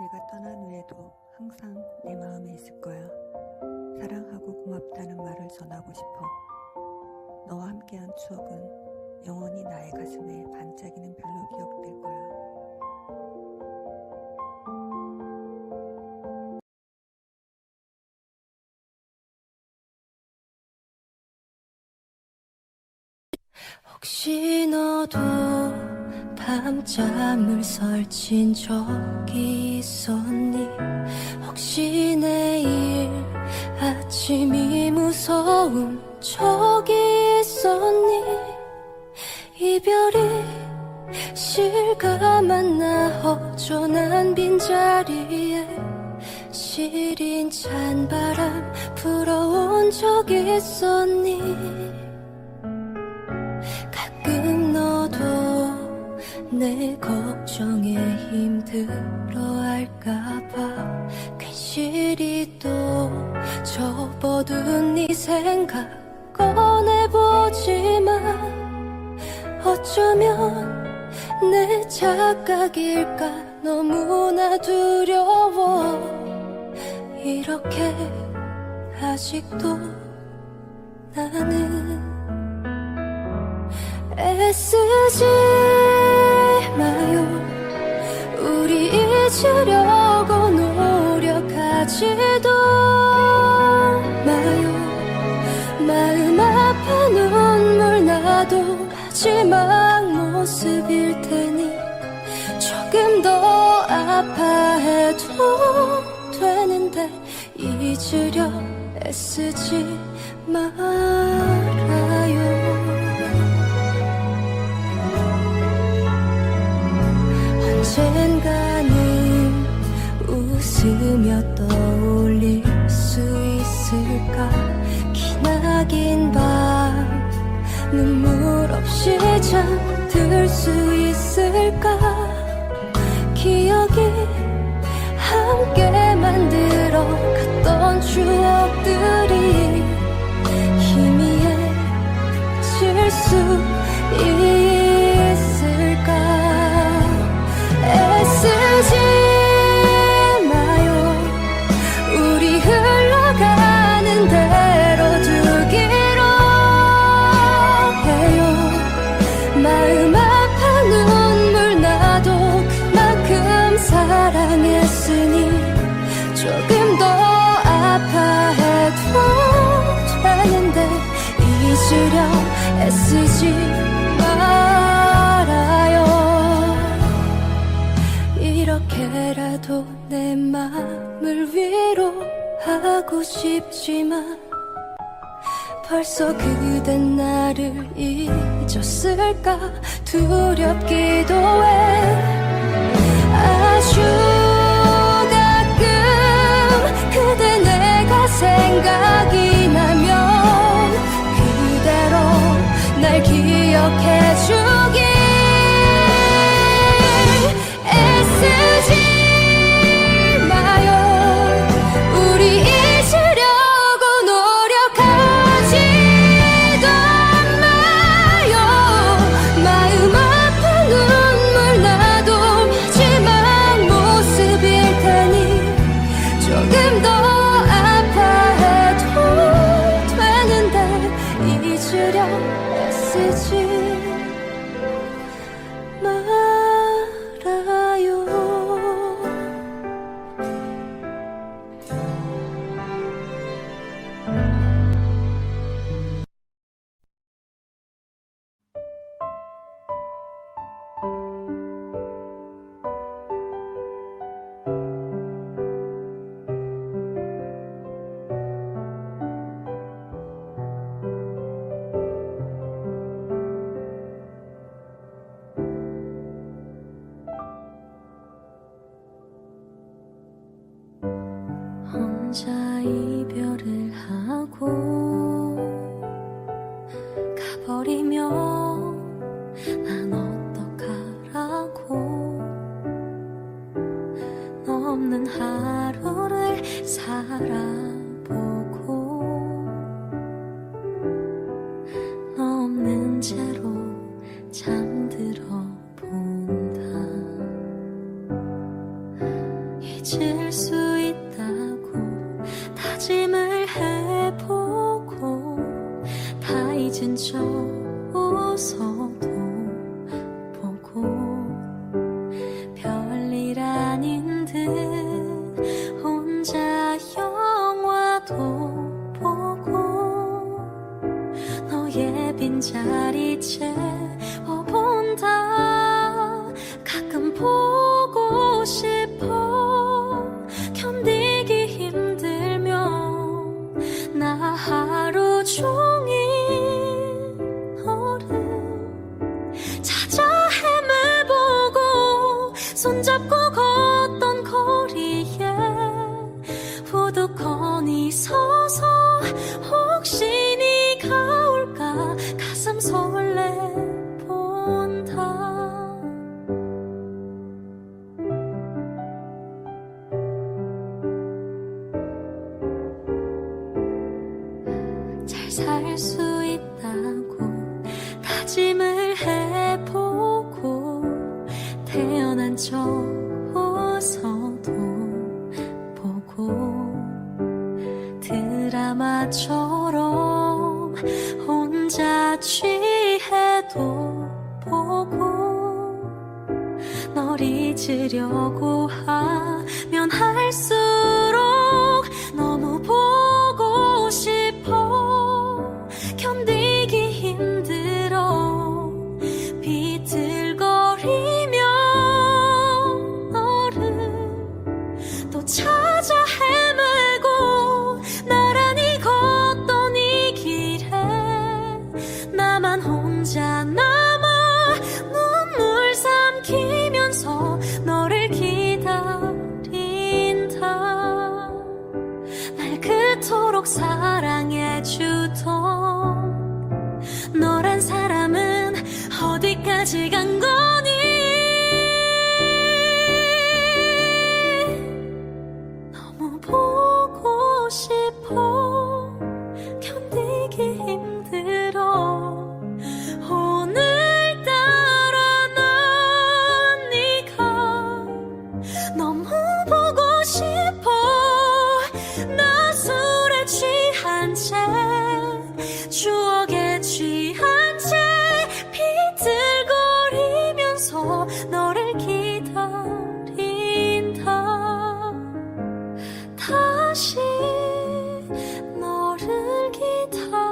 내가 떠난 후에도 항상 내 마음에 있을 거야. 사랑하고 고맙다는 말을 전하고 싶어. 너와 함께한 추억은 영원히 나의 가슴에 반짝이는 별로 기억될 거야. 혹시 너도 밤잠을 설친 적이 있었니? 혹시 내일 아침이 무서운 적이 있었니? 이별이 실감한 나 허전한 빈자리에 시린 찬바람 불어온 적 있었니? 내 걱정에 힘들어할까봐 괜시리 또 접어둔 네 생각 꺼내보지만 어쩌면 내 착각일까 너무나 두려워. 이렇게 아직도 나는 애쓰지 잊으려고 노력하지도 마요. 마음 아파 눈물 나도 마지막 모습일 테니 조금 더 아파해도 되는데 잊으려 애쓰지 말아요. 언젠가는 웃으며 떠올릴 수 있을까? 기나긴 밤 눈물 없이 잠들 수 있을까? 기억이 함께 만들어 갔던 추억들이 희미해질 수 있을까 조금 더 아파해도 되는데 잊으려 애쓰지 말아요. 이렇게라도 내 맘을 위로하고 싶지만 벌써 그댄 나를 잊었을까? 두렵기도 해. 아주 기 혼자 이별을 하고 척 웃어도 보고 별일 아닌 듯 혼자 영화도 보고 너의 빈자리 채 서서 혹시 네가 올까? 가슴 설레본다. 잘 살 수 드라마처럼 혼자 취해도 보고 널 잊으려고 사랑해 주던 너란 사람은 어디까지 간 거야 추억에 취한 채 비틀거리면서 너를 기다린다. 다시 너를 기다린다.